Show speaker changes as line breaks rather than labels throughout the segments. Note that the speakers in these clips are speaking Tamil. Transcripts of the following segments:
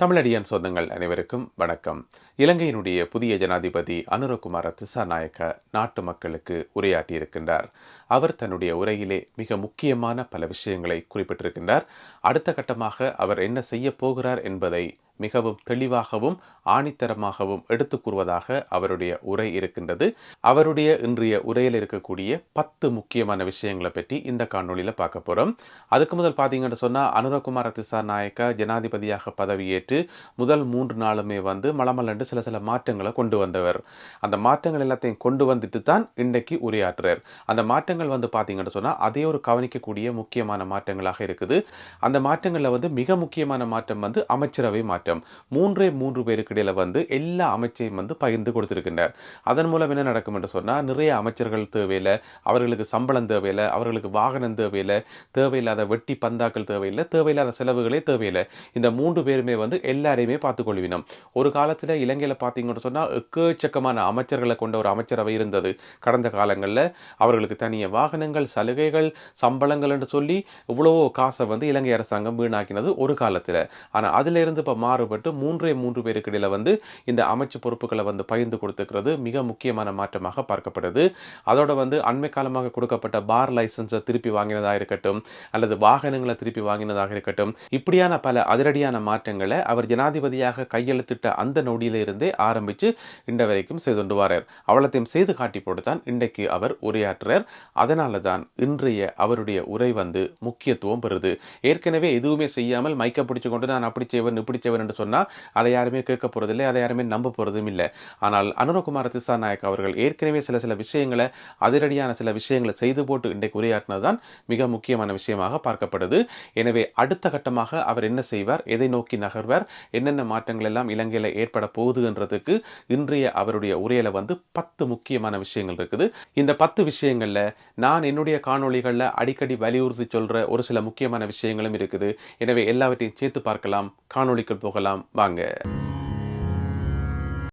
தமிழடியன் சொந்தங்கள் அனைவருக்கும் வணக்கம். இலங்கையினுடைய புதிய ஜனாதிபதி அனுரகுமார திசாநாயக்க நாட்டு மக்களுக்கு உரையாற்றியிருக்கின்றார். அவர் தன்னுடைய உரையிலே மிக முக்கியமான பல விஷயங்களை குறிப்பிட்டிருக்கின்றார். அடுத்த கட்டமாக அவர் என்ன செய்ய போகிறார் என்பதை மிகவும் தெளிவாகவும் ஆணித்தரமாகவும் எடுத்து கூறுவதாக அவருடைய உரை இருக்கின்றது. அவருடைய இன்றைய உரையில் இருக்கக்கூடிய பத்து முக்கியமான விஷயங்களை பற்றி இந்த காணொலியில் பார்க்க போகிறோம் அதுக்கு முதல் பார்த்தீங்கன்னு அனுரகுமார் அனுரகுமார திசாநாயக்க ஜனாதிபதியாக பதவியேற்று முதல் மூன்று நாளுமே வந்து மலமலண்டு சில சில மாற்றங்களை கொண்டு வந்தவர். அந்த மாற்றங்கள் எல்லாத்தையும் கொண்டு வந்துட்டு தான் இன்றைக்கு உரையாற்றுறார். அந்த மாற்றங்கள் வந்து பார்த்தீங்கன்னு சொன்னா அதே ஒரு கவனிக்கக்கூடிய முக்கியமான மாற்றங்களாக இருக்குது. அந்த மாற்றங்களில் வந்து மிக முக்கியமான மாற்றம் வந்து அமைச்சரவை மாற்றம். மூன்றே மூன்று பேருக்கு இடையில் வந்து எல்லா அமைச்சையும் வந்து பகிர்ந்து கொடுத்துருக்கின்றனர் அதன் மூலம் என்ன நடக்கும் என்று சொன்னால் நிறைய அமைச்சர்கள் தேவையில்லை அவர்களுக்கு சம்பளம் தேவையில்லை அவர்களுக்கு வாகனம் தேவையில்லை தேவையில்லாத வெட்டி பந்தாக்கள் தேவையில்லை தேவையில்லாத செலவுகளே தேவையில்லை. இந்த மூன்று பேருமே வந்து எல்லாரையுமே பார்த்துக்கொள்வினோம் ஒரு காலத்தில் இலங்கையில் பார்த்தீங்கன்னு சொன்னால் எக்கச்சக்கமான அமைச்சர்களை கொண்ட ஒரு அமைச்சரவை இருந்தது. கடந்த காலங்களில் அவர்களுக்கு தனியாக வாகனங்கள் சலுகைகள் சம்பளங்கள் என்று சொல்லி இவ்வளவோ காசை வந்து இலங்கை அரசாங்கம் வீணாக்கினது ஒரு காலத்தில். ஆனால் அதிலிருந்து இப்போ மாறுபட்டு மூன்றே மூன்று பேருக்கு இடையில் வந்து இந்த அமைச்சு பொறுப்புகளை வந்து பகிர்ந்து கொடுத்துக்கிறது மிக முக்கியமான மாற்றமாக பார்க்கப்படுது. அதோட வந்து அண்மை காலமாக கொடுக்கப்பட்ட பார் லைசன்ஸை திருப்பி வாங்கினதாக இருக்கட்டும் அல்லது வாகனங்களை திருப்பி வாங்கினதாக இருக்கட்டும் இப்படியான பல அதிரடியான மாற்றங்களை அவர் ஜனாதிபதியாக கையெழுத்திட்ட அந்த நொடியிலிருந்தே ஆரம்பித்து இன்ற வரைக்கும் செய்து கொண்டு வரார். அவ்வளத்தையும் செய்து காட்டி போட்டு தான் இன்றைக்கு அவர் உரையாற்றுறார். அதனால தான் இன்றைய அவருடைய உரை வந்து முக்கியத்துவம் பெறுது. ஏற்கனவே எதுவுமே செய்யாமல் மைக்க பிடிச்சு கொண்டு நான் அப்படி செய்வன் இப்படி செய்வன் என்று சொன்னால் அதை யாருமே கேட்க போகிறதில்லை அதை யாருமே நம்ப போகிறதும் இல்லை. ஆனால் அனுரகுமார திசாநாயக் அவர்கள் ஏற்கனவே சில சில விஷயங்களை அதிரடியான சில விஷயங்களை செய்து போட்டு இன்றைக்கு உரையாற்றினது தான் மிக முக்கியமான விஷயமாக பார்க்கப்படுது. எனவே அடுத்த கட்டமாக அவர் என்ன செய்வார் எதை நோக்கி நகர்வார் என்னென்ன மாற்றங்கள் எல்லாம் இலங்கையில் ஏற்பட போகுதுன்றதுக்கு இன்றைய அவருடைய உரையில வந்து பத்து முக்கியமான விஷயங்கள் இருக்குது. இந்த பத்து விஷயங்களில் நான் என்னுடைய காணொளிகளில் அடிக்கடி வலியுறுத்தி சொல்கிற ஒரு சில முக்கியமான விஷயங்களும் இருக்குது. எனவே எல்லாவற்றையும் சேர்த்து பார்க்கலாம். காணொளிக்குள் போகலாம். வாங்க.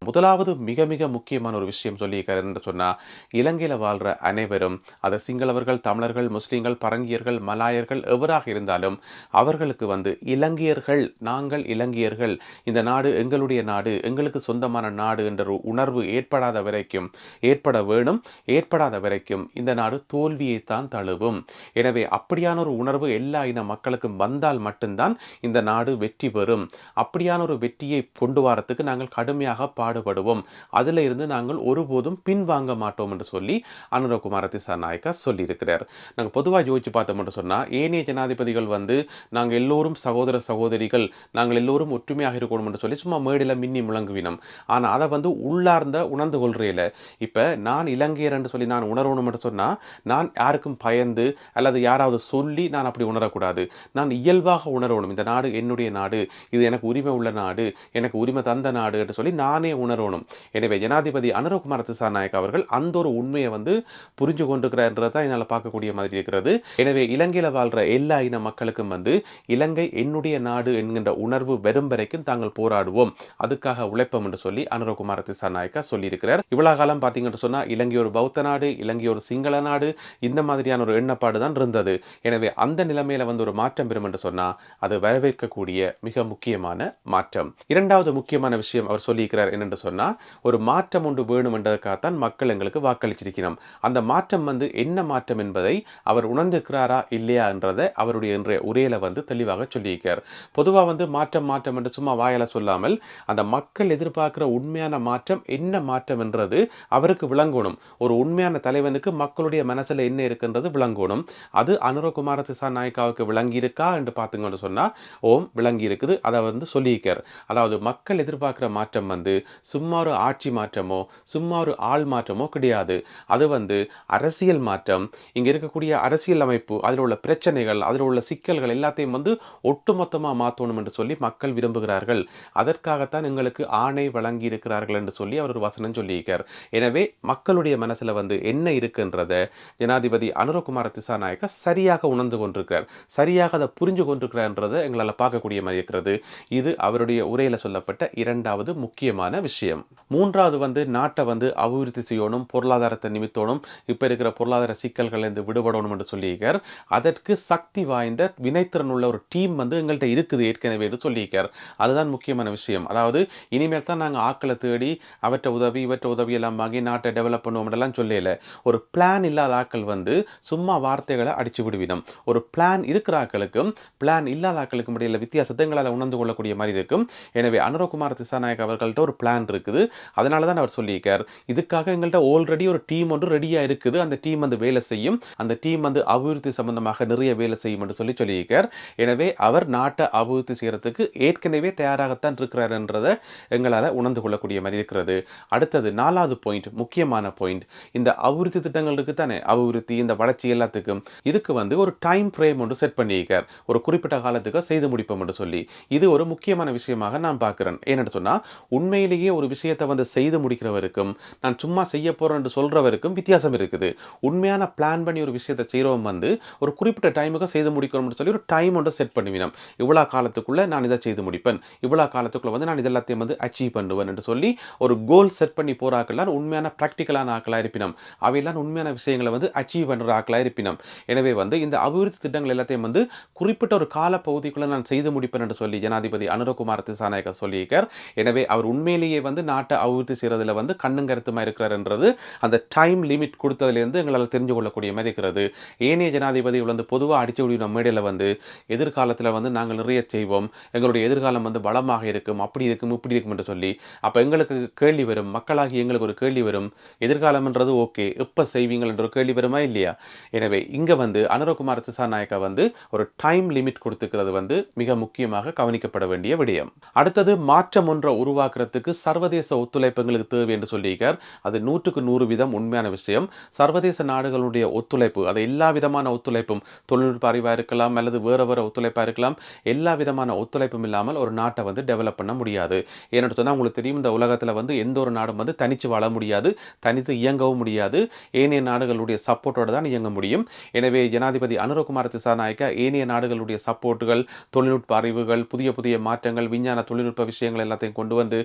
முதலாவது மிக மிக முக்கியமான ஒரு விஷயம் சொல்லியிருக்காரு என்று சொன்னால் இலங்கையில் வாழ்கிற அனைவரும் அது சிங்களவர்கள் தமிழர்கள் முஸ்லீம்கள் பரங்கியர்கள் மலாயர்கள் எவராக இருந்தாலும் அவர்களுக்கு வந்து இலங்கையர்கள் நாங்கள் இலங்கையர்கள். இந்த நாடு எங்களுடைய நாடு எங்களுக்கு சொந்தமான நாடு என்ற உணர்வு ஏற்படாத வரைக்கும் ஏற்பட வேணும் ஏற்படாத வரைக்கும் இந்த நாடு தோல்வியைத்தான் தழுவும். எனவே அப்படியான ஒரு உணர்வு எல்லா இன மக்களுக்கும் வந்தால் மட்டும்தான் இந்த நாடு வெற்றி பெறும். அப்படியான ஒரு வெற்றியை கொண்டு வரத்துக்கு நாங்கள் கடுமையாக பாடு பாடுபடுவோம். அதில் இருந்து நாங்கள் ஒருபோதும் பின்வாங்க மாட்டோம் என்று சொல்லி அனுரகுமார திசாநாயக்கா சொல்லியிருக்கிறார். நாங்கள் பொதுவாக யோசிச்சு பார்த்தோம் என்று சொன்னால் ஏனைய ஜனாதிபதிகள் வந்து நாங்கள் எல்லோரும் சகோதர சகோதரிகள் நாங்கள் எல்லோரும் ஒற்றுமையாக இருக்கணும் என்று சொல்லி சும்மா மேடில் மின்னி முழங்குவினோம். ஆனால் அதை வந்து உள்ளார்ந்த உணர்ந்து கொள்றையில். இப்போ நான் இலங்கையர் என்று சொல்லி நான் உணரணும் என்று சொன்னால் நான் யாருக்கும் பயந்து அல்லது யாராவது சொல்லி நான் அப்படி உணரக்கூடாது. நான் இயல்பாக உணரணும். இந்த நாடு என்னுடைய நாடு இது எனக்கு உரிமை உள்ள நாடு எனக்கு உரிமை தந்த நாடு என்று சொல்லி நானே உணரணும். எனவே ஜனாதிபதி அனுரகுமார் திசாநாயக் அவர்கள் அந்த ஒரு உண்மையை வந்து புரிஞ்சு கொண்டிருக்கிறார்ன்றதான் என்னால் பார்க்கக்கூடிய மாதிரி இருக்கிறது. எனவே இலங்கையில் வாழ்ற எல்லா இன மக்களுக்கும் வந்து இலங்கை என்னுடைய நாடு என்கின்ற உணர்வு வெறும் வரைக்கும் தாங்கள் போராடுவோம். அதுக்காக உழைப்போம் என்று சொல்லி அனுரகுமார் திசாநாயக்கா சொல்லியிருக்கிறார். இவ்வளவு காலம் பார்த்தீங்கன்னு சொன்னா இலங்கை ஒரு பௌத்த நாடு இலங்கை ஒரு சிங்கள நாடு இந்த மாதிரியான ஒரு எண்ணப்பாடு தான் இருந்தது. எனவே அந்த நிலைமையில வந்து ஒரு மாற்றம் பெறும் என்று சொன்னா அது வரவேற்கக்கூடிய மிக முக்கியமான மாற்றம். இரண்டாவது முக்கியமான விஷயம் அவர் சொல்லியிருக்கிறார் என்ன என்று சொன்னால் ஒரு மாற்றம் ஒன்று வேணும் என்றதுக்காகத்தான் மக்கள் எங்களுக்கு வாக்களிச்சிருக்கிறோம். அந்த மாற்றம் வந்து என்ன மாற்றம் என்பதை அவர் உணர்ந்திருக்கிறாரா இல்லையா என்றதை அவருடைய இன்றைய உரையில வந்து தெளிவாக சொல்லியிருக்கார் பொதுவாக வந்து மாற்றம் மாற்றம் என்று சும்மா வாயால சொல்லாமல் அந்த மக்கள் எதிர்பார்க்கிற உண்மையான மாற்றம் என்ன மாற்றம் என்றது அவருக்கு விளங்கணும். ஒரு உண்மையான தலைவனுக்கு மக்களுடைய மனசில் என்ன இருக்குன்றது விளங்கணும். அது அனுரகுமார திசா நாயக்காவுக்கு விளங்கியிருக்கா என்று பார்த்துங்கன்னு சொன்னால் ஓம் விளங்கி இருக்குது அதை வந்து சொல்லியிருக்கார் அதாவது மக்கள் எதிர்பார்க்கிற மாற்றம் வந்து சும்மா ஒரு ஆட்சி மாற்றமோ சும்மா ஒரு ஆள் மாற்றமோ கிடையாது. அது வந்து அரசியல் மாற்றம். இங்கே இருக்கக்கூடிய அரசியல் அமைப்பு அதில் உள்ள பிரச்சனைகள் அதில் உள்ள சிக்கல்கள் எல்லாத்தையும் வந்து ஒட்டுமொத்தமாக மாற்றணும் என்று சொல்லி மக்கள் விரும்புகிறார்கள். அதற்காகத்தான் எங்களுக்கு ஆணை வழங்கி இருக்கிறார்கள் என்று சொல்லி அவர் ஒரு வசனம் சொல்லியிருக்கார். எனவே மக்களுடைய மனசில் வந்து என்ன இருக்குன்றத ஜனாதிபதி அனுரகுமார திசாநாயக்க சரியாக உணர்ந்து கொண்டிருக்கிறார். சரியாக அதை புரிஞ்சு கொண்டிருக்கிறார்ன்றதை எங்களால் பார்க்கக்கூடிய மாதிரி இருக்கிறது. இது அவருடைய உரையில் சொல்லப்பட்ட இரண்டாவது முக்கியமான விஷயம். மூன்றாவது வந்து நாட்டை வந்து அபிவிருத்தி செய்யணும் பொருளாதாரத்தை நிமித்தணும். இப்போ இருக்கிற பொருளாதார சிக்கல்களிலிருந்து விடுபடணும் என்று சொல்லியிருக்கார். அதற்கு சக்தி வாய்ந்த வினைத்திறன் உள்ள ஒரு டீம் வந்து எங்கள்கிட்ட இருக்குது ஏற்கனவே என்று சொல்லியிருக்கார். அதுதான் முக்கியமான விஷயம். அதாவது இனிமேல் தான் நாங்கள் ஆக்களை தேடி அவற்றை உதவி இவற்றை உதவி எல்லாம் வாங்கி நாட்டை டெவலப் பண்ணுவோம்லாம் சொல்லல. ஒரு பிளான் இல்லாத ஆக்கள் வந்து சும்மா வார்த்தைகளை அடிச்சு விடுவிடும். ஒரு பிளான் இருக்கிற ஆக்களுக்கும் பிளான் இல்லாத ஆக்களுக்கும் இடையில வித்தியாசத்தை எங்களால் உணர்ந்து கொள்ளக்கூடிய மாதிரி இருக்கும். எனவே அனுரகுமார் திசாநாயக் அவர்கள்ட்ட ஒரு பிளான் பிளான் இருக்குது. அதனால தான் அவர் சொல்லியிருக்கார். இதுக்காக எங்கள்கிட்ட ஆல்ரெடி ஒரு டீம் ஒன்று ரெடியாக இருக்குது. அந்த டீம் வந்து வேலை செய்யும். அந்த டீம் வந்து அபிவிருத்தி சம்பந்தமாக நிறைய வேலை செய்யும் என்று சொல்லி சொல்லியிருக்கார். எனவே அவர் நாட்டை அபிவிருத்தி செய்கிறதுக்கு ஏற்கனவே தயாராகத்தான் இருக்கிறார்ன்றதை எங்களால் உணர்ந்து கொள்ளக்கூடிய மாதிரி இருக்கிறது. அடுத்தது நாலாவது பாயிண்ட் முக்கியமான பாயிண்ட் இந்த அபிவிருத்தி திட்டங்களுக்கு தானே அபிவிருத்தி இந்த வளர்ச்சி எல்லாத்துக்கும். இதுக்கு வந்து ஒரு டைம் ஃப்ரேம் ஒன்று செட் பண்ணியிருக்கார். ஒரு குறிப்பிட்ட காலத்துக்கு செய்து முடிப்போம் என்று சொல்லி. இது ஒரு முக்கியமான விஷயமாக நான் பார்க்குறேன். ஏன்னு சொன்னால் உண்மையிலேயே பெரிய ஒரு விஷயத்தை வந்து செய்து முடிக்கிறவருக்கும் நான் சும்மா செய்ய போறேன் சொல்கிறவருக்கும் வித்தியாசம் இருக்குது. உண்மையான பிளான் பண்ணி ஒரு விஷயத்தை செய்கிறவன் வந்து ஒரு குறிப்பிட்ட டைமுக்கு செய்து முடிக்கணும்னு சொல்லி ஒரு டைம் ஒன்று செட் பண்ணுவினோம் இவ்வளோ காலத்துக்குள்ளே நான் இதை செய்து முடிப்பேன். இவ்வளோ காலத்துக்குள்ளே வந்து நான் இதெல்லாத்தையும் வந்து அச்சீவ் பண்ணுவேன் என்று சொல்லி ஒரு கோல் செட் பண்ணி போறாக்கெல்லாம் உண்மையான ப்ராக்டிக்கலான ஆக்களாக இருப்பினோம். அவையெல்லாம் உண்மையான விஷயங்களை வந்து அச்சீவ் பண்ணுற ஆக்களாக இருப்பினோம். எனவே வந்து இந்த அபிவிருத்தி திட்டங்கள் எல்லாத்தையும் வந்து குறிப்பிட்ட ஒரு கால பகுதிக்குள்ள நான் செய்து முடிப்பேன் என்று சொல்லி ஜனாதிபதி அனுரகுமார் திசாநாயகர் சொல்லியிருக்கார். எனவே அவர் உண்மையிலேயே வந்து நாட்டை அபிவிருத்தி செய்கிறதுல வந்து கண்ணும் கருத்துமா இருக்கிறார்ன்றது அந்த டைம் லிமிட் கொடுத்ததுலேருந்து எங்களால் தெரிஞ்சு கொள்ளக்கூடிய மாதிரி இருக்கிறது. ஏனைய ஜனாதிபதி வந்து பொதுவாக அடிச்சு விடுவின மேடையில் வந்து எதிர்காலத்தில் வந்து நாங்கள் நிறைய செய்வோம். எங்களுடைய எதிர்காலம் வந்து பலமாக இருக்கும். அப்படி இருக்கும் இப்படி இருக்கும் என்று சொல்லி. அப்போ எங்களுக்கு கேள்வி வரும். மக்களாகி எங்களுக்கு ஒரு கேள்வி வரும். எதிர்காலம்ன்றது ஓகே. எப்போ செய்வீங்கள் என்ற ஒரு கேள்வி வருமா இல்லையா? எனவே இங்கே வந்து அனுரகுமார் திசாநாயக்கா வந்து ஒரு டைம் லிமிட் கொடுத்துக்கிறது வந்து மிக முக்கியமாக கவனிக்கப்பட வேண்டிய விடயம். அடுத்தது மாற்றம் ஒன்றை உருவாக்குறதுக்கு சர்வதேச ஒத்துழைப்பு எங்களுக்கு தேவை என்று சொல்லியிருக்கார். அது நூற்றுக்கு நூறு வீதம் உண்மையான விஷயம். சர்வதேச நாடுகளுடைய ஒத்துழைப்பு அது எல்லா விதமான ஒத்துழைப்பும் தொழில்நுட்ப அறிவாக இருக்கலாம் அல்லது வேறு வேறு ஒத்துழைப்பாக இருக்கலாம் எல்லா விதமான ஒத்துழைப்பும் இல்லாமல் ஒரு நாட்டை வந்து டெவலப் பண்ண முடியாது. ஏன்னு சொன்னால் உங்களுக்கு தெரியும் இந்த உலகத்தில் வந்து எந்த ஒரு நாடும் வந்து தனித்து வாழ முடியாது தனித்து இயங்கவும் முடியாது. ஏனைய நாடுகளுடைய சப்போர்ட்டோடு தான் இயங்க முடியும். எனவே ஜனாதிபதி அனுரகுமார் திசாநாயக்கா ஏனைய நாடுகளுடைய சப்போர்ட்டுகள் தொழில்நுட்ப அறிவுகள் புதிய புதிய மாற்றங்கள் விஞ்ஞான தொழில்நுட்ப விஷயங்கள் எல்லாத்தையும் கொண்டு வந்து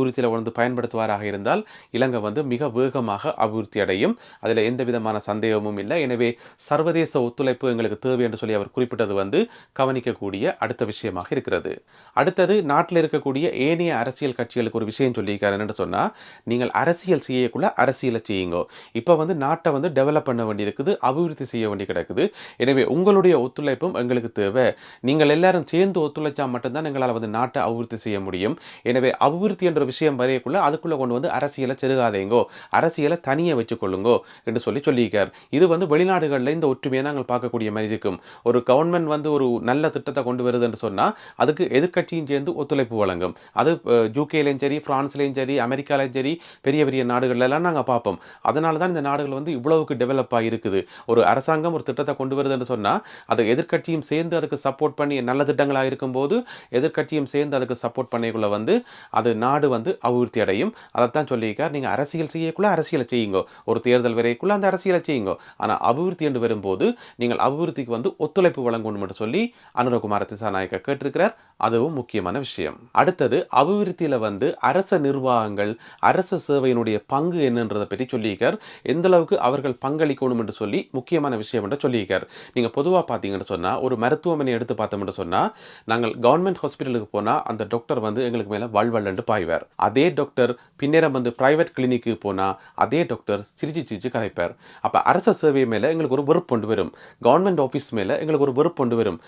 அபிவிருத்தியில் வந்து பயன்படுத்துவாராக இருந்தால் இலங்கை வந்து மிக வேகமாக அபிவிருத்தி அடையும். அதில் எந்த விதமான சந்தேகமும் இல்லை. எனவே சர்வதேச ஒத்துழைப்பு எங்களுக்கு தேவை என்று சொல்லி அவர் குறிப்பிட்டது வந்து கவனிக்கக்கூடிய அடுத்த விஷயமாக இருக்கிறது. அடுத்தது நாட்டில் இருக்கக்கூடிய ஏனைய அரசியல் கட்சிகளுக்கு ஒரு விஷயம் சொல்லியிருக்காரு. என்னென்னு சொன்னால் நீங்கள் அரசியல் செய்யக்குள்ள அரசியலை செய்யுங்க. இப்போ வந்து நாட்டை வந்து டெவலப் பண்ண வேண்டியிருக்குது அபிவிருத்தி செய்ய வேண்டி கிடக்குது. எனவே உங்களுடைய ஒத்துழைப்பும் எங்களுக்கு தேவை. நீங்கள் எல்லாரும் சேர்ந்து ஒத்துழைச்சா மட்டும்தான் எங்களால் வந்து நாட்டை அபிவிருத்தி செய்ய முடியும். எனவே அபிவிருத்தி என்ற விஷயம் வரையக்குள்ள அதுக்குள்ளே கொண்டு வந்து அரசியலை செருகாதேங்கோ அரசியலை தனியாக வச்சுக்கொள்ளுங்கோ என்று சொல்லி சொல்லியிருக்கார். இது வந்து வெளிநாடுகளில் இந்த ஒற்றுமையை நாங்கள் பார்க்கக்கூடிய மாதிரி இருக்கும். ஒரு கவர்மெண்ட் வந்து ஒரு நல்ல திட்டத்தை கொண்டு வருதுன்னு சொன்னால் அதுக்கு எதிர்க்கட்சியும் சேர்ந்து ஒத்துழைப்பு வழங்கும். அது யூகேலையும் சரி ஃப்ரான்ஸ்லேயும் சரி அமெரிக்காலையும் சரி பெரிய பெரிய நாடுகள்லாம் நாங்கள் பார்ப்போம். அதனால தான் இந்த நாடுகள் வந்து இவ்வளவுக்கு டெவலப் இருக்குது ஒரு அரசாங்கம் ஒரு திட்டத்தை கொண்டு வருதுன்னு சொன்னால் அது எதிர்க்கட்சியும் சேர்ந்து அதுக்கு சப்போர்ட் பண்ணி நல்ல திட்டங்களாக இருக்கும்போது எதிர்க்கட்சியும் சேர்ந்து அதுக்கு சப்போர்ட் பண்ணிக்குள்ளே வந்து அது நாடு வந்து அபிவிருத்தி அடையும் அதைத்தான் சொல்லியிருக்கார். நீங்கள் அரசியல் செய்யக்குள்ள அரசியலை செய்யுங்க. ஒரு தேர்தல் வரைக்குள்ள அந்த அரசியலை செய்யுங்க. ஆனால் அபிவிருத்தி என்று வரும்போது நீங்கள் அபிவிருத்திக்கு வந்து ஒத்துழைப்பு வழங்கணும் என்று சொல்லி அனுரகுமார திசாநாயக்க கேட்டிருக்கிறார். அதுவும் முக்கியமான விஷயம். அடுத்தது அபிவிருத்தியில் வந்து அரச நிர்வாகங்கள் அரசு சேவையினுடைய பங்கு என்னன்றதை பற்றி சொல்லியிருக்கார். எந்த அளவுக்கு அவர்கள் பங்களிக்கணும் என்று சொல்லி முக்கியமான விஷயம் என்று சொல்லியிருக்கார். நீங்கள் பொதுவாக பார்த்தீங்கன்னு சொன்னால் ஒரு மருத்துவமனை எடுத்து பார்த்தோம்னு சொன்னால் நாங்கள் கவர்மெண்ட் ஹாஸ்பிட்டலுக்கு போனால் அந்த டாக்டர் வந்து எங்களுக்கு மேலே வல்வல்லண்டு பாய்வார். அதே டாக்டர் பின்னேரம் வந்து பிரைவேட் கிளினிக்கு போனால் அதே டாக்டர் சிரிச்சு சிரிச்சு கரைப்பார். அப்போ அரச சேவை மேலே எங்களுக்கு ஒரு வெறுப்பு கொண்டு வரும். கவர்மெண்ட் ஆஃபீஸ் மேலே எங்களுக்கு ஒரு வெறுப்பு கொண்டு வரும்.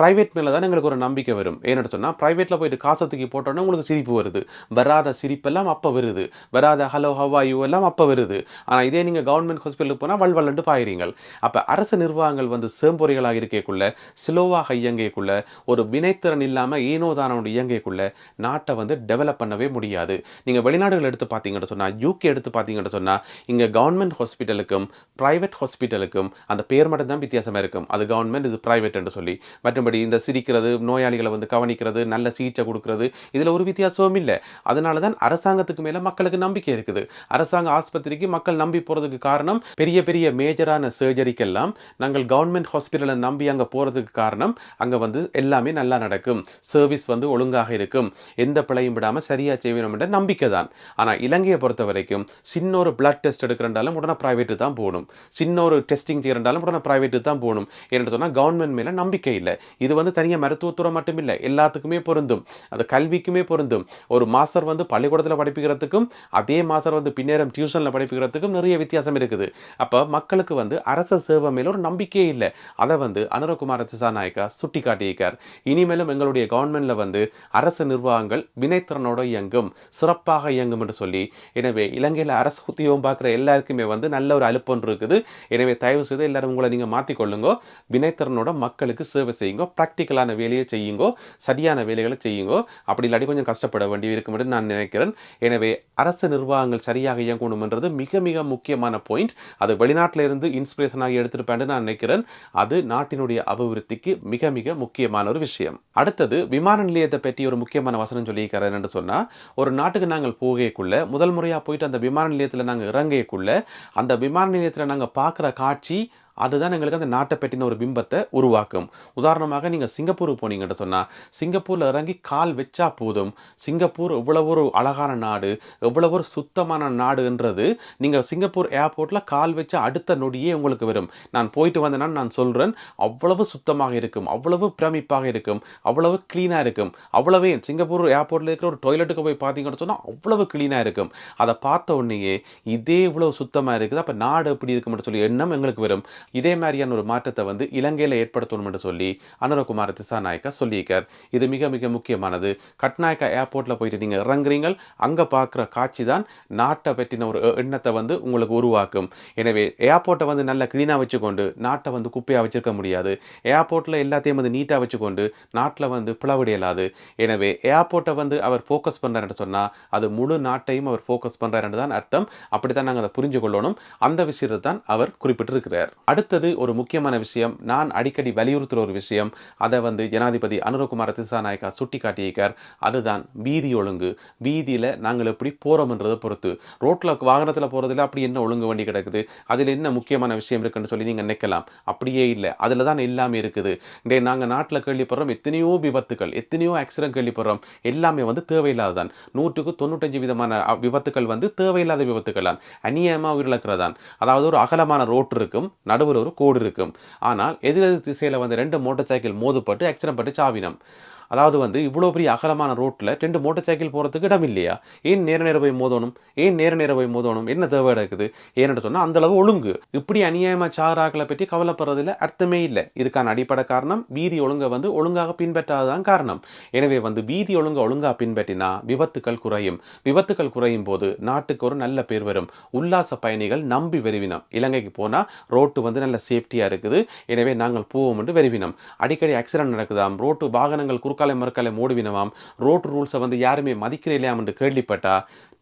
ப்ரைவேட் மேலே தான் எங்களுக்கு ஒரு நம்பிக்கை வரும். ஏன்னு சொன்னால் ப்ரைவேட்டில் போயிட்டு காசை தூக்கி போட்டோன்னா உங்களுக்கு சிரிப்பு வருது. வராத சிரிப்பெல்லாம் அப்போ வருது. வராத ஹலோ ஹவாயு எல்லாம் அப்போ வருது. ஆனால் இதே நீங்கள் கவர்மெண்ட் ஹாஸ்பிட்டலுக்கு போனால் வல்வல்லண்டு பாயிறீங்க அப்போ அரசு நிர்வாகங்கள் வந்து சேம்பொறிகளாக இருக்கக்குள்ள ஸ்லோவாக இயங்கக்குள்ள ஒரு வினைத்திறன் இல்லாமல் ஈனோதானோட இயங்கக்குள்ள நாட்டை வந்து டெவலப் பண்ணவே முடியாது. நீங்கள் வெளிநாடுகள் எடுத்து பார்த்தீங்கன்னு சொன்னால் யூகே எடுத்து பார்த்தீங்கன்னு சொன்னால் இங்கே கவர்மெண்ட் ஹாஸ்பிட்டலுக்கும் ப்ரைவேட் ஹாஸ்பிட்டலுக்கும் அந்த பேர் மட்டும் தான் வித்தியாசமாக இருக்கும். அது கவர்மெண்ட் இது ப்ரைவேட் என்று சொல்லி. மற்றபடி மற்றபடி இந்த சிரிக்கிறது நோயாளிகளை வந்து கவனிக்கிறது நல்ல சிகிச்சை கொடுக்கறது இதில் ஒரு வித்தியாசமும் இல்லை. அதனால தான் அரசாங்கத்துக்கு மேலே மக்களுக்கு நம்பிக்கை இருக்குது. அரசாங்க ஆஸ்பத்திரிக்கு மக்கள் நம்பி போகிறதுக்கு காரணம் பெரிய பெரிய மேஜரான சர்ஜரிக்கெல்லாம் நாங்கள் கவர்மெண்ட் ஹாஸ்பிட்டலை நம்பி அங்கே போகிறதுக்கு காரணம் அங்கே வந்து எல்லாமே நல்லா நடக்கும். சர்வீஸ் வந்து ஒழுங்காக இருக்கும். எந்த பிழையும் விடாமல் சரியாக செய்யணும் என்ற நம்பிக்கை தான். ஆனால் இலங்கையை பொறுத்த வரைக்கும் சின்ன ஒரு பிளட் டெஸ்ட் எடுக்கிறண்டாலும் உடனே ப்ரைவேட்டு தான் போகணும். சின்ன ஒரு டெஸ்டிங் செய்கிறாலும் உடனே ப்ரைவேட்டு தான் போகணும். ஏன்னு சொன்னால் கவர்மெண்ட் மேலே நம்பிக்கை இல்லை. இது வந்து தனியாக மருத்துவத்துறை மட்டும் இல்லை எல்லாத்துக்குமே பொருந்தும். அது கல்விக்குமே பொருந்தும். ஒரு மாஸ்டர் வந்து பள்ளிக்கூடத்தில் படிப்பிக்கிறதுக்கும் அதே மாஸ்டர் வந்து பின்னேரம் டியூஷனில் படிப்பிக்கிறதுக்கும் நிறைய வித்தியாசம் இருக்குது. அப்போ மக்களுக்கு வந்து அரச சேவை மேல ஒரு நம்பிக்கையே இல்லை. அதை வந்து அனுரகுமார திசாநாயக்கா சுட்டி காட்டியிருக்கார் இனிமேலும் எங்களுடைய கவர்மெண்ட்ல வந்து அரசு நிர்வாகங்கள் வினைத்திறனோட இயங்கும் சிறப்பாக இயங்கும் என்று சொல்லி எனவே இலங்கையில் அரசு உத்தியோகம் பார்க்குற எல்லாருக்குமே வந்து நல்ல ஒரு அலுப்பொன்று இருக்குது. எனவே தயவு செய்து எல்லாரும் உங்களை நீங்கள் மாற்றிக்கொள்ளுங்க வினைத்திறனோட மக்களுக்கு சேவை செய்யுங்க. ப்ராக்டிக்கலான வேலையை செய்யுங்கோ சரியான வேலைகளை செய்யுங்கோ. அப்படி இல்லாட்டி கொஞ்சம் கஷ்டப்பட வேண்டி இருக்கும் என்று நான் நினைக்கிறேன். எனவே அரசு நிர்வாகங்கள் சரியாக இயங்கணும்ன்றது மிக மிக முக்கியமான பாயிண்ட் அது வெளிநாட்டில் இருந்து இன்ஸ்பிரேஷனாக எடுத்திருப்பேன் நான் நினைக்கிறேன். அது நாட்டினுடைய அபிவிருத்திக்கு மிக மிக முக்கியமான ஒரு விஷயம். அடுத்தது விமான நிலையத்தை பற்றி ஒரு முக்கியமான வசனம் சொல்லியிருக்கிறேன் என்று சொன்னால் ஒரு நாட்டுக்கு நாங்கள் போகக்குள்ள முதல் முறையாக போயிட்டு அந்த விமான நிலையத்தில் நாங்கள் இறங்கக்குள்ள அந்த விமான நிலையத்தில் நாங்கள் பார்க்குற காட்சி அதுதான் எங்களுக்கு அந்த நாட்டை பற்றின ஒரு பிம்பத்தை உருவாக்கும். உதாரணமாக நீங்கள் சிங்கப்பூருக்கு போனீங்கன்னு சொன்னால் சிங்கப்பூரில் இறங்கி கால் வச்சா போதும். சிங்கப்பூர் எவ்வளவு ஒரு அழகான நாடு எவ்வளவு ஒரு சுத்தமான நாடுன்றது நீங்கள் சிங்கப்பூர் ஏர்போர்ட்டில் கால் வச்ச அடுத்த நொடியே உங்களுக்கு வரும். நான் போயிட்டு வந்தேன்னா நான் சொல்கிறேன் அவ்வளவு சுத்தமாக இருக்கும் அவ்வளவு பிரமிப்பாக இருக்கும் அவ்வளவு க்ளீனாக இருக்கும். அவ்வளவே சிங்கப்பூர் ஏர்போர்ட்டில் இருக்கிற ஒரு டொய்லெட்டுக்கு போய் பார்த்தீங்கன்னு சொன்னால் அவ்வளவு க்ளீனாக இருக்கும். அதை பார்த்த உடனேயே இதே இவ்வளோ சுத்தமாக இருக்குது அப்போ நாடு எப்படி இருக்கும்னு சொல்லி எண்ணம் எங்களுக்கு வரும். இதே மாதிரியான ஒரு மாற்றத்தை வந்து இலங்கையில் ஏற்படுத்தணும் என்று சொல்லி அனுரகுமார திசாநாயக்கா சொல்லியிருக்கார். இது மிக மிக முக்கியமானது. கட்நாயக்கா ஏர்போர்ட்டில் போயிட்டு நீங்கள் இறங்குறீங்க அங்கே பார்க்குற காட்சி தான் நாட்டை பற்றின ஒரு எண்ணத்தை வந்து உங்களுக்கு உருவாக்கும். எனவே ஏர்போர்ட்டை வந்து நல்ல க்ளீனாக வச்சுக்கொண்டு நாட்டை வந்து குப்பையாக வச்சுருக்க முடியாது. ஏர்போர்ட்டில் எல்லாத்தையும் வந்து நீட்டாக வச்சுக்கொண்டு நாட்டில் வந்து பிளவடி இயலாது எனவே ஏர்போர்ட்டை வந்து அவர் ஃபோக்கஸ் பண்ணுறாருன்னு சொன்னால் அது முழு நாட்டையும் அவர் ஃபோக்கஸ் பண்ணுறாருன்னு தான் அர்த்தம். அப்படி தான் நாங்கள் அதை புரிஞ்சு கொள்ளணும் அந்த விஷயத்தை தான் அவர் குறிப்பிட்டிருக்கிறார். அடுத்தது ஒரு முக்கியமான விஷயம். நான் அடிக்கடி வலியுறுத்துகிற ஒரு விஷயம். அதை வந்து ஜனாதிபதி அனுரகுமார திசாநாயக்கா சுட்டி காட்டியிருக்கார் அதுதான் வீதி ஒழுங்கு. வீதியில் நாங்கள் எப்படி போகிறோம்ன்றதை பொறுத்து. ரோட்டில் வாகனத்தில் போகிறதுல அப்படி என்ன ஒழுங்கு வண்டி கிடக்குது? அதில் என்ன முக்கியமான விஷயம் இருக்குன்னு சொல்லி நீங்கள் நினைக்கலாம். அப்படியே இல்லை. அதில் தான் எல்லாமே இருக்குது. டே நாங்கள் நாட்டில் கேள்விப்படுறோம். எத்தனையோ விபத்துக்கள் எத்தனையோ ஆக்சிடென்ட் கேள்விப்படுறோம். எல்லாமே வந்து தேவையில்லாததான். நூற்றுக்கு தொண்ணூத்தஞ்சு விதமான விபத்துக்கள் வந்து தேவையில்லாத விபத்துக்கள் தான் அநியாயமாக உயிரிழக்கிறதான். அதாவது ஒரு அகலமான ரோட் இருக்கும். நடுவில் ஒரு கோடு இருக்கும். ஆனால் எதிரெதிர் திசையில் வந்து ரெண்டு மோட்டார் சைக்கிள் மோதுப்பட்டு ஆக்சிடென்ட் பட்டு சாவினம். அதாவது வந்து இவ்வளோ பெரிய அகலமான ரோட்டில் ரெண்டு மோட்டார் சைக்கிள் போகிறதுக்கு இடம் இல்லையா? ஏன் நேர நேர போய் மோதணும்? ஏன் நேர நேர போய் மோதணும்? என்ன தேவை இருக்குது ஏன்னு சொன்னால் அந்த அளவு ஒழுங்கு. இப்படி அநியாயமாக சாராக்களை பற்றி கவலைப்படுறதுல அர்த்தமே இல்லை. இதுக்கான அடிப்படை காரணம் வீதி ஒழுங்கை வந்து ஒழுங்காக பின்பற்றாததான் காரணம். எனவே வந்து வீதி ஒழுங்கை ஒழுங்காக பின்பற்றினா விபத்துக்கள் குறையும். விபத்துக்கள் குறையும் போது நாட்டுக்கு ஒரு நல்ல பேர் வரும். உல்லாச பயணிகள் நம்பி வெறிவினம். இலங்கைக்கு போனால் ரோட்டு வந்து நல்ல சேஃப்டியாக இருக்குது. எனவே நாங்கள் போவோம் என்று வெறிவினம். அடிக்கடி ஆக்சிடென்ட் நடக்குதாம். ரோட்டு வாகனங்கள் குறுக்காலை மறுக்காலை மூடுவினவாம். ரோட் ரூல்ஸை வந்து யாருமே மதிக்கிற இல்லையாம் என்று கேள்விப்பட்டா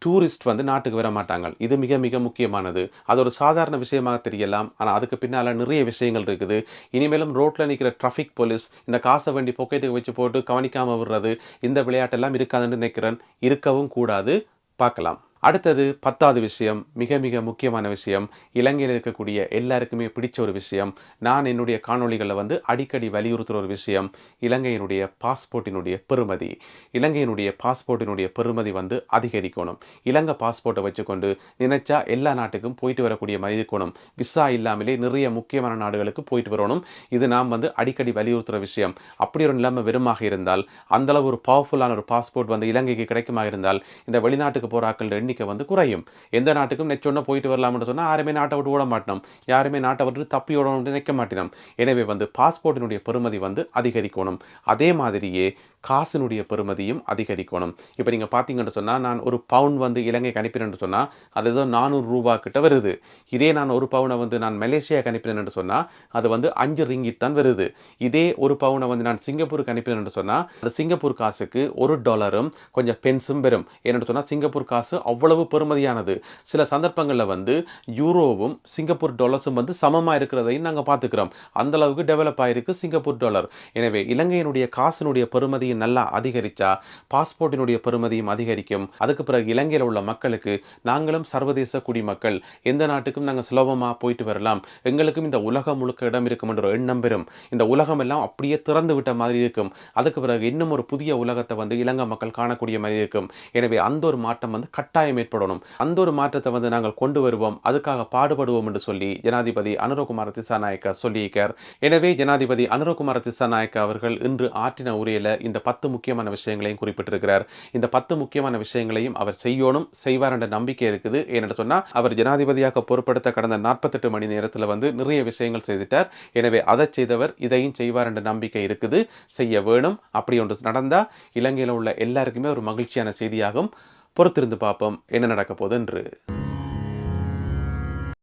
டூரிஸ்ட் வந்து நாட்டுக்கு வர மாட்டாங்க. இது மிக மிக முக்கியமானது. அது ஒரு சாதாரண விஷயமாக தெரியலாம். ஆனால் அதுக்கு பின்னால் நிறைய விஷயங்கள் இருக்குது. இனிமேலும் ரோட்டில் நிற்கிற டிராஃபிக் போலீஸ் இந்த காசை வண்டி பொக்கெட்டுக்கு வச்சு போட்டு கவனிக்காமல் விடுறது இந்த விளையாட்டெல்லாம் இருக்காதுன்னு நினைக்கிறேன். இருக்கவும் கூடாது. பார்க்கலாம். அடுத்தது பத்தாவது விஷயம் மிக மிக முக்கியமான விஷயம் இலங்கையில் இருக்கக்கூடிய எல்லாருக்குமே பிடிச்ச ஒரு விஷயம் நான் என்னுடைய காணொலிகளில் வந்து அடிக்கடி வலியுறுத்துகிற ஒரு விஷயம் இலங்கையினுடைய பாஸ்போர்ட்டினுடைய பெறுமதி. இலங்கையினுடைய பாஸ்போர்ட்டினுடைய பெறுமதி வந்து அதிகரிக்கணும். இலங்கை பாஸ்போர்ட்டை வச்சுக்கொண்டு நினைச்சா எல்லா நாட்டுக்கும் போயிட்டு வரக்கூடிய மாதிரி இருக்கணும். விசா இல்லாமலே நிறைய முக்கியமான நாடுகளுக்கு போயிட்டு வரணும். இது நாம் வந்து அடிக்கடி வலியுறுத்துகிற விஷயம். அப்படி ஒரு நிலைமை வெறுமாக இருந்தால் அந்தளவு ஒரு பவர்ஃபுல்லான ஒரு பாஸ்போர்ட் வந்து இலங்கைக்கு கிடைக்குமா இருந்தால் இந்த வெளிநாட்டுக்கு போகிறாக்கள் ரெண்டு எண்ணிக்கை வந்து குறையும். எந்த நாட்டுக்கும் நெச்சொன்னா போயிட்டு வரலாம்னு சொன்னால் யாருமே நாட்டை விட்டு ஓட மாட்டோம். யாருமே நாட்டை விட்டு தப்பி ஓடணும்னு நினைக்க மாட்டினோம் எனவே வந்து பாஸ்போர்ட்டினுடைய பெருமதி வந்து அதிகரிக்கணும். அதே மாதிரியே காசினுடைய பெறுமதியும் அதிகரிக்கணும். இப்போ நீங்கள் பார்த்தீங்கன்னு சொன்னால் நான் ஒரு பவுன் வந்து இலங்கைக்கு அனுப்பினேன்னு சொன்னால் அது ஏதோ நானூறு ரூபா கிட்ட வருது. இதே நான் ஒரு பவுனை வந்து நான் மலேசியாவுக்கு அனுப்பினேன்னு சொன்னால் அது வந்து அஞ்சு ரிங்கிட் தான் வருது. இதே ஒரு பவுனை வந்து நான் சிங்கப்பூருக்கு அனுப்பினேன்னு சொன்னால் அந்த சிங்கப்பூர் காசுக்கு ஒரு டாலரும் கொஞ்சம் பென்ஸும் பெறும். ஏன்னு சொன்னால் சிங்கப்பூர் காசு அவ்வளவு பெறுமதியானது. சில சந்தர்ப்பங்களில் வந்து யூரோவும் சிங்கப்பூர் டாலர்ஸும் வந்து சமமாக இருக்கிறதையும் நாங்கள் பார்த்துக்கிறோம் அந்த அளவுக்கு டெவலப் ஆகிருக்கு சிங்கப்பூர் டாலர் எனவே இலங்கையினுடைய காசினுடைய பெருமதியும் நல்லா அதிகரிச்சா பாஸ்போர்ட்டினுடைய பெருமதியும் அதிகரிக்கும். அதுக்கு பிறகு இலங்கையில் உள்ள மக்களுக்கு நாங்களும் சர்வதேச குடிமக்கள் எந்த நாட்டுக்கும் நாங்கள் சுலபமாக போயிட்டு வரலாம். எங்களுக்கும் இந்த உலகம் முழுக்க இடம் இருக்கும் என்ற எண்ணம் பெறும். இந்த உலகம் எல்லாம் அப்படியே திறந்து விட்ட மாதிரி இருக்கும். அதுக்கு பிறகு இன்னும் ஒரு புதிய உலகத்தை வந்து இலங்கை மக்கள் காணக்கூடிய மாதிரி இருக்கும். எனவே அந்த ஒரு மாற்றம் வந்து கட்டாயம் ஏற்படணும். அந்த ஒரு மாற்றத்தை வந்து நாங்கள் கொண்டு வருவோம். அதுக்காக பாடுபடுவோம் என்று சொல்லி ஜனாதிபதி அனுரகுமார திசாநாயக்கா சொல்லியிருக்கார். எனவே ஜனாதிபதி அனுரகுமார திசாநாயக்கா அவர்கள் இன்று ஆற்றின உரையில இந்த பத்து முக்கியமான விஷயங்களையும் குறிப்பிட்டிருக்கிறார். இந்த பத்து முக்கியமான விஷயங்களையும் அவர் செய்யணும் செய்வார் என்ற நம்பிக்கை இருக்குது. ஏன்னு சொன்னால் அவர் ஜனாதிபதியாக பொறுப்படுத்த கடந்த நாற்பத்தெட்டு மணி நேரத்தில் வந்து நிறைய விஷயங்கள் செய்துட்டார். எனவே அதை செய்தவர் இதையும் செய்வார் என்ற நம்பிக்கை இருக்குது. செய்ய வேணும். அப்படி ஒன்று நடந்தா இலங்கையில் உள்ள எல்லாருக்குமே ஒரு மகிழ்ச்சியான செய்தியாகும். பொறுத்திருந்து பார்ப்போம். என்ன நடக்க போகுது என்று.